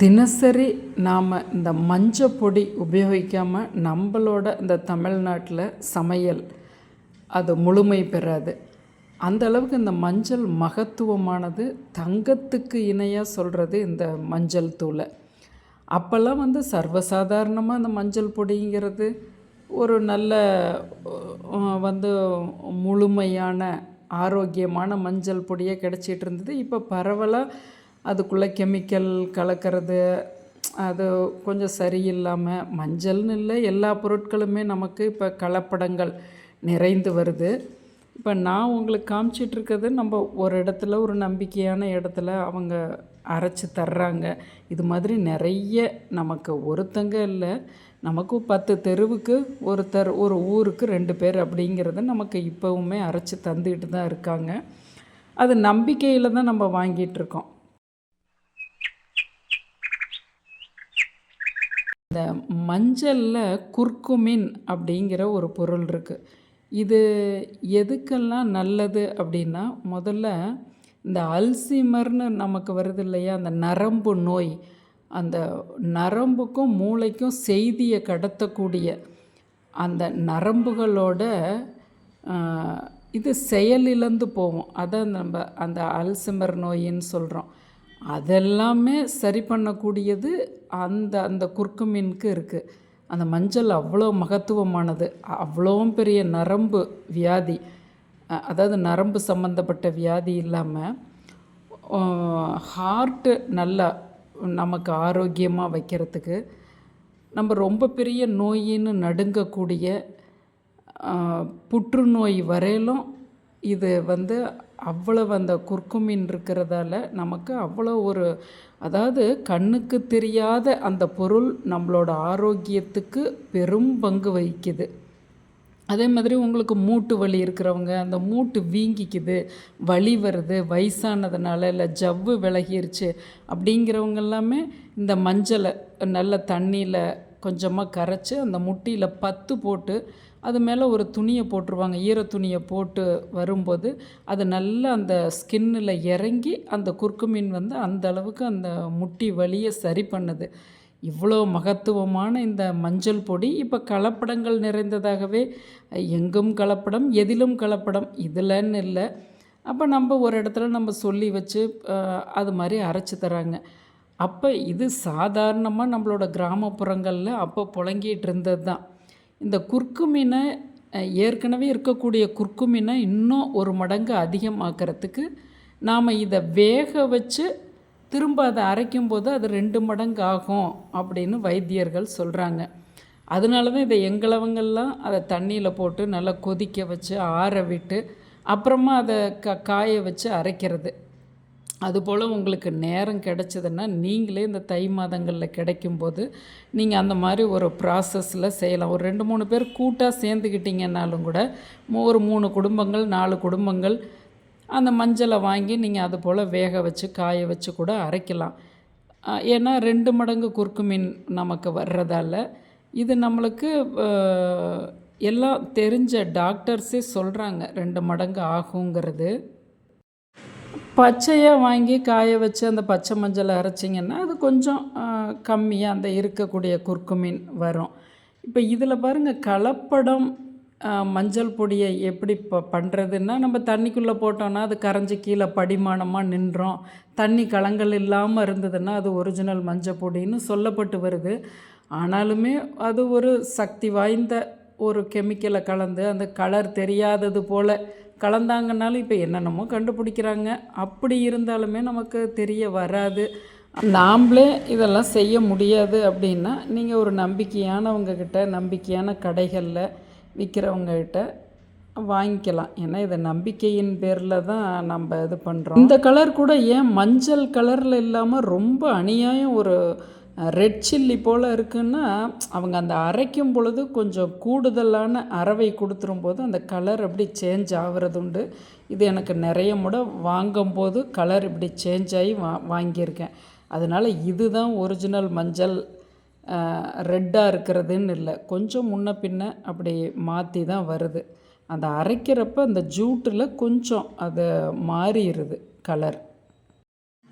தினசரி நாம் இந்த மஞ்சள் பொடி உபயோகிக்காமல் நம்மளோட இந்த தமிழ்நாட்டில் சமையல் அது முழுமை பெறாது. அந்த அளவுக்கு இந்த மஞ்சள் மகத்துவமானது தங்கத்துக்கு இணையாக சொல்கிறது இந்த மஞ்சள் தூளை. அப்போல்லாம் வந்து சர்வசாதாரணமாக இந்த மஞ்சள் பொடிங்கிறது ஒரு நல்ல வந்து முழுமையான ஆரோக்கியமான மஞ்சள் பொடியே கிடச்சிட்டு இருந்தது. இப்போ பரவலாக அதுக்குள்ளே கெமிக்கல் கலக்கிறது அது கொஞ்சம் சரியில்லாமல் மஞ்சள்னு இல்லை எல்லா பொருட்களுமே நமக்கு இப்போ கலப்படங்கள் நிறைந்து வருது. இப்போ நான் உங்களுக்கு காமிச்சிட்ருக்கிறது நம்ம ஒரு இடத்துல ஒரு நம்பிக்கையான இடத்துல அவங்க அரைச்சி தர்றாங்க. இது மாதிரி நிறைய நமக்கு ஒருத்தங்க இல்லை நமக்கு பத்து தெருவுக்கு ஒருத்தர் ஒரு ஊருக்கு ரெண்டு பேர் அப்படிங்கிறது நமக்கு இப்போவுமே அரைச்சி தந்துக்கிட்டு தான் இருக்காங்க. அது நம்பிக்கையில் தான் நம்ம வாங்கிட்டு இருக்கோம். இந்த மஞ்சளில் குர்குமின் அப்படிங்கிற ஒரு பொருள் இருக்குது இது எதுக்கெல்லாம் நல்லது அப்படின்னா முதல்ல இந்த அல்சிமர்னு நமக்கு வருது இல்லையா அந்த நரம்பு நோய். அந்த நரம்புக்கும் மூளைக்கும் செய்தியை கடத்தக்கூடிய அந்த நரம்புகளோட இது செயலிழந்து போகும். அதான் நம்ம அந்த அல்சிமர் நோயின்னு சொல்கிறோம் அதெல்லாமே சரி பண்ணக்கூடியது அந்த அந்த குர்க்குமீனுக்கு இருக்குது அந்த மஞ்சள் அவ்வளோ மகத்துவமானது அவ்வளோ பெரிய நரம்பு வியாதி அதாவது நரம்பு சம்மந்தப்பட்ட வியாதி இல்லாமல் ஹார்ட்டு நல்லா நமக்கு ஆரோக்கியமாக வைக்கிறதுக்கு நம்ம ரொம்ப பெரிய நோயின்னு நடுங்கக்கூடிய புற்றுநோய் வரையிலும் இது வந்து அவ்வளவு அந்த குர்க்குமின் இருக்கிறதால நமக்கு அவ்வளோ ஒரு அதாவது கண்ணுக்கு தெரியாத அந்த பொருள் நம்மளோட ஆரோக்கியத்துக்கு பெரும் பங்கு வகிக்குது. அதே மாதிரி உங்களுக்கு மூட்டு வலி இருக்கிறவங்க அந்த மூட்டு வீங்கிக்குது வலி வருது வயசானதுனால இல்லை ஜவ்வு விலகிருச்சு அப்படிங்கிறவங்க எல்லாமே இந்த மஞ்சளை நல்ல தண்ணியில் கொஞ்சமாக கரைச்சி அந்த முட்டியில் பத்து போட்டு அது மேலே ஒரு துணியை போட்டுருவாங்க. ஈர துணியை போட்டு வரும்போது அது நல்லா அந்த ஸ்கின்னில் இறங்கி அந்த குர்க்குமீன் வந்து அந்த அளவுக்கு அந்த முட்டி வலியை சரி பண்ணுது. இவ்வளோ மகத்துவமான இந்த மஞ்சள் பொடி. இப்போ கலப்படங்கள் நிறைந்ததாகவே எங்கும் கலப்படம் எதிலும் கலப்படம் இதில்ன்னு இல்லை. அப்போ நம்ம ஒரு இடத்துல நம்ம சொல்லி வச்சு அது மாதிரி அரைச்சி தராங்க. அப்போ இது சாதாரணமாக நம்மளோட கிராமப்புறங்களில் அப்போ புழங்கிட்டு இருந்தது தான் இந்த குறுக்கு மீனை ஏற்கனவே இருக்கக்கூடிய குர்க்குமீனை இன்னும் ஒரு மடங்கு அதிகமாக்கிறதுக்கு நாம் இதை வேக வச்சு திரும்ப அதை அரைக்கும் போது அது ரெண்டு மடங்கு ஆகும் அப்படின்னு வைத்தியர்கள் சொல்கிறாங்க அதனால தான் இதை எங்களவங்கள்லாம் அதை தண்ணியில் போட்டு நல்லா கொதிக்க வச்சு ஆற விட்டு அப்புறமா அதை க காய வச்சு அரைக்கிறது. அதுபோல் உங்களுக்கு நேரம் கிடைச்சதுன்னா நீங்களே இந்த தை மாதங்களில் கிடைக்கும்போது நீங்கள் அந்த மாதிரி ஒரு ப்ராசஸில் செய்யலாம். ஒரு ரெண்டு மூணு பேர் கூட்டாக சேர்ந்துக்கிட்டிங்கன்னாலும் கூட ஒரு மூணு குடும்பங்கள் நாலு குடும்பங்கள் அந்த மஞ்சளை வாங்கி நீங்கள் அது போல் வேக வச்சு காய வச்சு கூட அரைக்கலாம். ஏன்னா ரெண்டு மடங்கு குறுக்கு மீன் நமக்கு வர்றதால இது நம்மளுக்கு எல்லாம் தெரிஞ்ச டாக்டர்ஸே சொல்கிறாங்க ரெண்டு மடங்கு ஆகுங்கிறது. பச்சையாக வாங்கி காய வச்சு அந்த பச்சை மஞ்சளை அரைச்சிங்கன்னா அது கொஞ்சம் கம்மியாக அந்த இருக்கக்கூடிய குர்க்குமீன் வரும். இப்போ இதில் பாருங்கள் கலப்படம் மஞ்சள் பொடியை எப்படி இப்போ பண்ணுறதுன்னா நம்ம தண்ணிக்குள்ளே போட்டோன்னா அது கரைஞ்சி கீழே படிமானமாக நின்றோம். தண்ணி கலங்கள் இல்லாமல் இருந்ததுன்னா அது ஒரிஜினல் மஞ்சள் பொடின்னு சொல்லப்பட்டு வருது. ஆனாலுமே அது ஒரு சக்தி வாய்ந்த ஒரு கெமிக்கலை கலந்து அந்த கலர் தெரியாதது போல் கலந்தாங்கனாலும் இப்போ என்னென்னமோ கண்டுபிடிக்கிறாங்க. அப்படி இருந்தாலுமே நமக்கு தெரிய வராது. நாம்ளே இதெல்லாம் செய்ய முடியாது அப்படின்னா நீங்கள் ஒரு நம்பிக்கையானவங்க கிட்ட நம்பிக்கையான கடைகளில் விற்கிறவங்ககிட்ட வாங்கிக்கலாம். ஏன்னா இதை நம்பிக்கையின் பேரில் தான் நம்ம இது பண்ணுறோம் இந்த கலர் கூட ஏன் மஞ்சள் கலரில் இல்லாமல் ரொம்ப அநியாயம் ஒரு ரெட் சில்லி போல் இருக்குன்னா அவங்க அந்த அரைக்கும் பொழுது கொஞ்சம் கூடுதலான அரவை கொடுத்துரும் போது அந்த கலர் அப்படி சேஞ்ச் ஆகிறது உண்டு இது எனக்கு நிறைய முறை வாங்கும்போது கலர் இப்படி சேஞ்ச் ஆகி வா வாங்கியிருக்கேன். அதனால் இதுதான் ஒரிஜினல் மஞ்சள் ரெட்டாக இருக்கிறதுன்னு இல்லை. கொஞ்சம் முன்ன பின்ன அப்படி மாற்றி தான் வருது. அந்த அரைக்கிறப்ப அந்த ஜூட்டில் கொஞ்சம் அது மாறிடுது கலர்